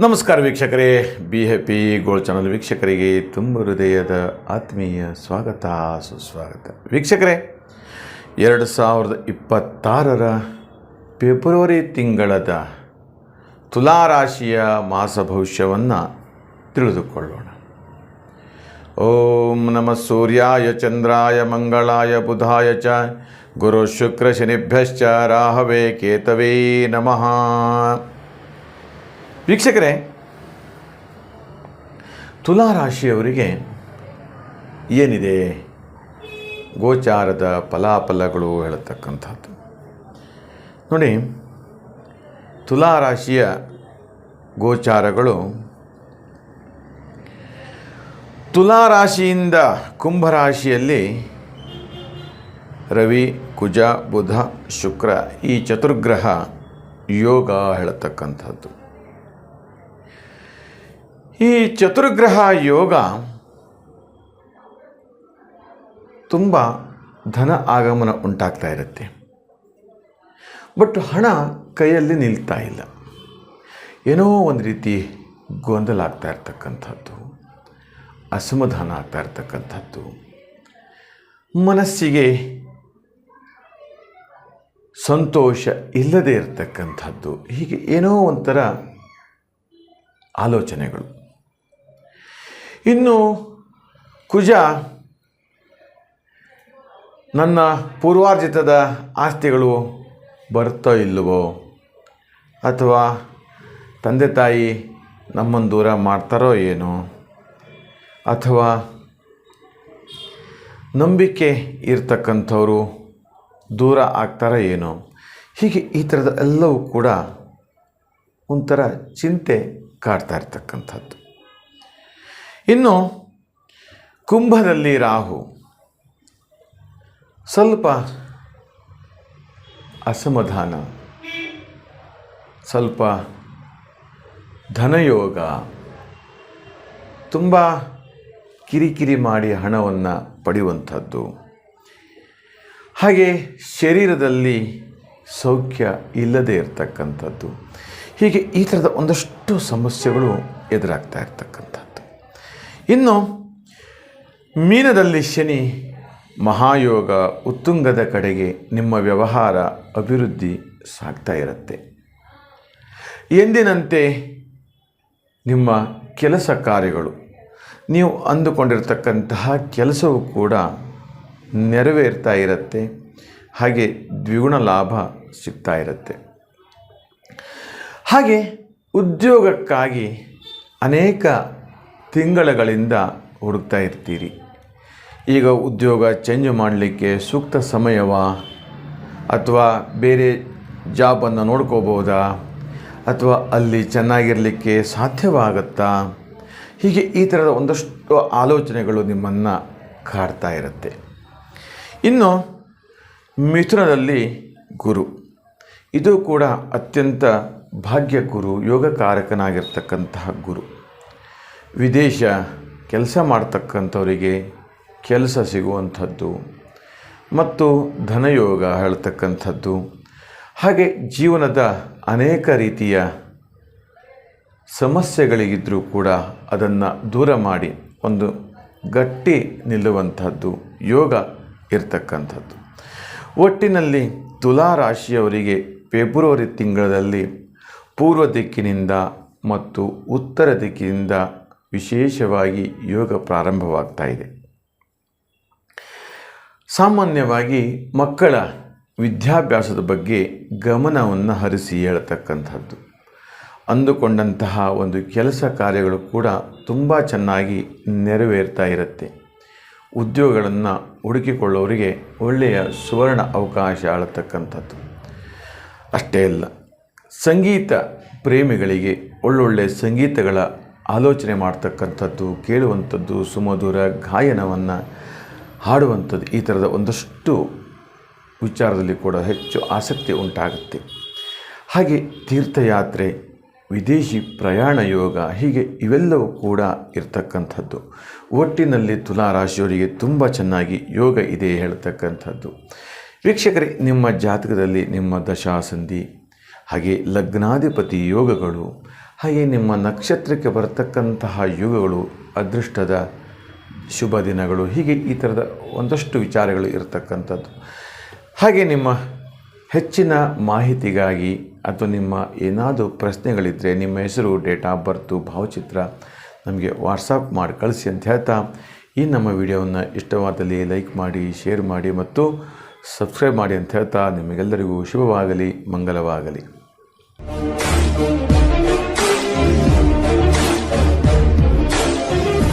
ನಮಸ್ಕಾರ ವೀಕ್ಷಕರೇ. Be happy gold channel ವೀಕ್ಷಕರಿಗೆ ತುಂಬ ಹೃದಯದ ಆತ್ಮೀಯ ಸ್ವಾಗತ, ಸುಸ್ವಾಗತ. ವೀಕ್ಷಕರೇ, ಎರಡು ಸಾವಿರದ ಇಪ್ಪತ್ತಾರರ ಫೆಬ್ರವರಿ ತಿಂಗಳದ ತುಲಾರಾಶಿಯ ಮಾಸ ಭವಿಷ್ಯವನ್ನು ತಿಳಿದುಕೊಳ್ಳೋಣ. ಓಂ ನಮ ಸೂರ್ಯಾಯ, ಚಂದ್ರಾಯ, ಮಂಗಳಾಯ, ಬುಧಾಯ ಚ, ಗುರು ಶುಕ್ರ ಶನಿಭ್ಯಶ್ಚ, ರಾಹವೇ, ಕೇತವೇ ನಮಃ. ವೀಕ್ಷಕರೇ, ತುಲಾರಾಶಿಯವರಿಗೆ ಏನಿದೆ? ಗೋಚಾರದ ಫಲಾಫಲಗಳು ಹೇಳತಕ್ಕಂಥದ್ದು. ನೋಡಿ, ತುಲಾರಾಶಿಯ ಗೋಚಾರಗಳು ತುಲಾರಾಶಿಯಿಂದ ಕುಂಭರಾಶಿಯಲ್ಲಿ ರವಿ, ಕುಜ, ಬುಧ, ಶುಕ್ರ ಈ ಚತುರ್ಗ್ರಹ ಯೋಗ ಹೇಳತಕ್ಕಂಥದ್ದು. ಈ ಚತುರ್ಗ್ರಹ ಯೋಗ ತುಂಬ ಧನ ಆಗಮನ ಉಂಟಾಗ್ತಾ ಇರುತ್ತೆ. ಬಟ್ ಹಣ ಕೈಯಲ್ಲಿ ನಿಲ್ತಾ ಇಲ್ಲ. ಏನೋ ಒಂದು ರೀತಿ ಗೊಂದಲ ಆಗ್ತಾ ಇರ್ತಕ್ಕಂಥದ್ದು, ಅಸಮಾಧಾನ ಆಗ್ತಾ ಇರ್ತಕ್ಕಂಥದ್ದು. ಮನಸ್ಸಿಗೆ ಸಂತೋಷ ಇಲ್ಲದೆ ಇರತಕ್ಕಂಥದ್ದು. ಹೀಗೆ ಏನೋ ಒಂಥರ ಆಲೋಚನೆಗಳು. ಇನ್ನು ಕುಜ ನನ್ನ ಪೂರ್ವಾರ್ಜಿತದ ಆಸ್ತಿಗಳು ಬರ್ತೋ ಇಲ್ಲವೋ? ಅಥವಾ ತಂದೆ ತಾಯಿ ನಮ್ಮನ್ನು ದೂರ ಮಾಡ್ತಾರೋ ಏನೋ? ಅಥವಾ ನಂಬಿಕೆ ಇರ್ತಕ್ಕಂಥವರು ದೂರ ಆಗ್ತಾರೋ ಏನೋ? ಹೀಗೆ ಈ ಥರದ ಎಲ್ಲವೂ ಕೂಡ ಒಂಥರ ಚಿಂತೆ ಕಾಡ್ತಾ ಇರ್ತಕ್ಕಂಥದ್ದು. ಇನ್ನು ಕುಂಭದಲ್ಲಿ ರಾಹು. ಸ್ವಲ್ಪ ಅಸಮಾಧಾನ, ಸ್ವಲ್ಪ ಧನಯೋಗ, ತುಂಬ ಕಿರಿಕಿರಿ ಮಾಡಿ ಹಣವನ್ನು ಪಡೆಯುವಂಥದ್ದು. ಹಾಗೆ ಶರೀರದಲ್ಲಿ ಸೌಖ್ಯ ಇಲ್ಲದೇ ಇರತಕ್ಕಂಥದ್ದು. ಹೀಗೆ ಈ ಥರದ ಒಂದಷ್ಟು ಸಮಸ್ಯೆಗಳು ಎದುರಾಗ್ತಾ ಇರ್ತಕ್ಕಂಥದ್ದು. ಇನ್ನು ಮೀನದಲ್ಲಿ ಶನಿ ಮಹಾಯೋಗ ಉತ್ತುಂಗದ ಕಡೆಗೆ ನಿಮ್ಮ ವ್ಯವಹಾರ ಅಭಿವೃದ್ಧಿ ಸಾಗ್ತಾ ಇರುತ್ತೆ. ಎಂದಿನಂತೆ ನಿಮ್ಮ ಕೆಲಸ ಕಾರ್ಯಗಳು, ನೀವು ಅಂದುಕೊಂಡಿರತಕ್ಕಂತಹ ಕೆಲಸವು ಕೂಡ ನೆರವೇರ್ತಾ ಇರುತ್ತೆ, ಹಾಗೆ ದ್ವಿಗುಣ ಲಾಭ ಸಿಗ್ತಾ ಇರುತ್ತೆ. ಹಾಗೆ ಉದ್ಯೋಗಕ್ಕಾಗಿ ಅನೇಕ ತಿಂಗಳುಗಳಿಂದ ಹುಡುಕ್ತಾ ಇರ್ತೀರಿ. ಈಗ ಉದ್ಯೋಗ ಚೇಂಜ್ ಮಾಡಲಿಕ್ಕೆ ಸೂಕ್ತ ಸಮಯವಾ? ಅಥವಾ ಬೇರೆ ಜಾಬನ್ನು ನೋಡ್ಕೋಬೋದಾ? ಅಥವಾ ಅಲ್ಲಿ ಚೆನ್ನಾಗಿರಲಿಕ್ಕೆ ಸಾಧ್ಯವಾಗುತ್ತಾ ಹೀಗೆ ಈ ಥರದ ಒಂದಷ್ಟು ಆಲೋಚನೆಗಳು ನಿಮ್ಮನ್ನು ಕಾಡ್ತಾ ಇರುತ್ತೆ. ಇನ್ನು ಮಿಥುನದಲ್ಲಿ ಗುರು. ಇದು ಕೂಡ ಅತ್ಯಂತ ಭಾಗ್ಯ ಗುರು, ಯೋಗಕಾರಕನಾಗಿರ್ತಕ್ಕಂತಹ ಗುರು. ವಿದೇಶ ಕೆಲಸ ಮಾಡ್ತಕ್ಕಂಥವರಿಗೆ ಕೆಲಸ ಸಿಗುವಂಥದ್ದು ಮತ್ತು ಧನಯೋಗ ಹೇಳ್ತಕ್ಕಂಥದ್ದು. ಹಾಗೆ ಜೀವನದ ಅನೇಕ ರೀತಿಯ ಸಮಸ್ಯೆಗಳಿಗಿದ್ದರೂ ಕೂಡ ಅದನ್ನು ದೂರ ಮಾಡಿ ಒಂದು ಗಟ್ಟಿ ನಿಲ್ಲುವಂಥದ್ದು, ಯೋಗ ಇರ್ತಕ್ಕಂಥದ್ದು. ಒಟ್ಟಿನಲ್ಲಿ ತುಲಾರಾಶಿಯವರಿಗೆ ಫೆಬ್ರವರಿ ತಿಂಗಳಲ್ಲಿ ಪೂರ್ವ ದಿಕ್ಕಿನಿಂದ ಮತ್ತು ಉತ್ತರ ದಿಕ್ಕಿನಿಂದ ವಿಶೇಷವಾಗಿ ಯೋಗ ಪ್ರಾರಂಭವಾಗ್ತಾ ಇದೆ. ಸಾಮಾನ್ಯವಾಗಿ ಮಕ್ಕಳ ವಿದ್ಯಾಭ್ಯಾಸದ ಬಗ್ಗೆ ಗಮನವನ್ನು ಹರಿಸಿ ಹೇಳತಕ್ಕಂಥದ್ದು. ಅಂದುಕೊಂಡಂತಹ ಒಂದು ಕೆಲಸ ಕಾರ್ಯಗಳು ಕೂಡ ತುಂಬ ಚೆನ್ನಾಗಿ ನೆರವೇರ್ತಾ ಇರುತ್ತೆ. ಉದ್ಯೋಗಗಳನ್ನು ಹುಡುಕಿಕೊಳ್ಳೋರಿಗೆ ಒಳ್ಳೆಯ ಸುವರ್ಣ ಅವಕಾಶ ಆಳತಕ್ಕಂಥದ್ದು. ಅಷ್ಟೇ ಅಲ್ಲ, ಸಂಗೀತ ಪ್ರೇಮಿಗಳಿಗೆ ಒಳ್ಳೊಳ್ಳೆ ಸಂಗೀತಗಳ ಆಲೋಚನೆ ಮಾಡ್ತಕ್ಕಂಥದ್ದು, ಕೇಳುವಂಥದ್ದು, ಸುಮಧುರ ಗಾಯನವನ್ನು ಹಾಡುವಂಥದ್ದು, ಈ ಥರದ ಒಂದಷ್ಟು ವಿಚಾರದಲ್ಲಿ ಕೂಡ ಹೆಚ್ಚು ಆಸಕ್ತಿ ಉಂಟಾಗುತ್ತೆ. ಹಾಗೆ ತೀರ್ಥಯಾತ್ರೆ, ವಿದೇಶಿ ಪ್ರಯಾಣ ಯೋಗ ಹೀಗೆ ಇವೆಲ್ಲವೂ ಕೂಡ ಇರ್ತಕ್ಕಂಥದ್ದು. ಒಟ್ಟಿನಲ್ಲಿ ತುಲಾರಾಶಿಯವರಿಗೆ ತುಂಬ ಚೆನ್ನಾಗಿ ಯೋಗ ಇದೆ ಹೇಳ್ತಕ್ಕಂಥದ್ದು. ವೀಕ್ಷಕರೇ, ನಿಮ್ಮ ಜಾತಕದಲ್ಲಿ ನಿಮ್ಮ ದಶಾಸಂಧಿ, ಹಾಗೆ ಲಗ್ನಾಧಿಪತಿ ಯೋಗಗಳು ಹಾಗೆ ನಿಮ್ಮ ನಕ್ಷತ್ರಕ್ಕೆ ಬರತಕ್ಕಂತಹ ಯುಗಗಳು, ಅದೃಷ್ಟದ ಶುಭ ದಿನಗಳು, ಹೀಗೆ ಈ ಥರದ ಒಂದಷ್ಟು ವಿಚಾರಗಳು ಇರತಕ್ಕಂಥದ್ದು. ಹಾಗೆ ನಿಮ್ಮ ಹೆಚ್ಚಿನ ಮಾಹಿತಿಗಾಗಿ ಅಥವಾ ನಿಮ್ಮ ಏನಾದರೂ ಪ್ರಶ್ನೆಗಳಿದ್ದರೆ ನಿಮ್ಮ ಹೆಸರು, ಡೇಟ್ ಆಫ್ ಬರ್ತು, ಭಾವಚಿತ್ರ ನಮಗೆ ವಾಟ್ಸಪ್ ಮಾಡಿ ಕಳಿಸಿ ಅಂತ ಹೇಳ್ತಾ, ಈ ನಮ್ಮ ವಿಡಿಯೋವನ್ನು ಇಷ್ಟವಾದಲ್ಲಿ ಲೈಕ್ ಮಾಡಿ, ಶೇರ್ ಮಾಡಿ ಮತ್ತು ಸಬ್ಸ್ಕ್ರೈಬ್ ಮಾಡಿ ಅಂತ ಹೇಳ್ತಾ, ನಿಮಗೆಲ್ಲರಿಗೂ ಶುಭವಾಗಲಿ, ಮಂಗಲವಾಗಲಿ.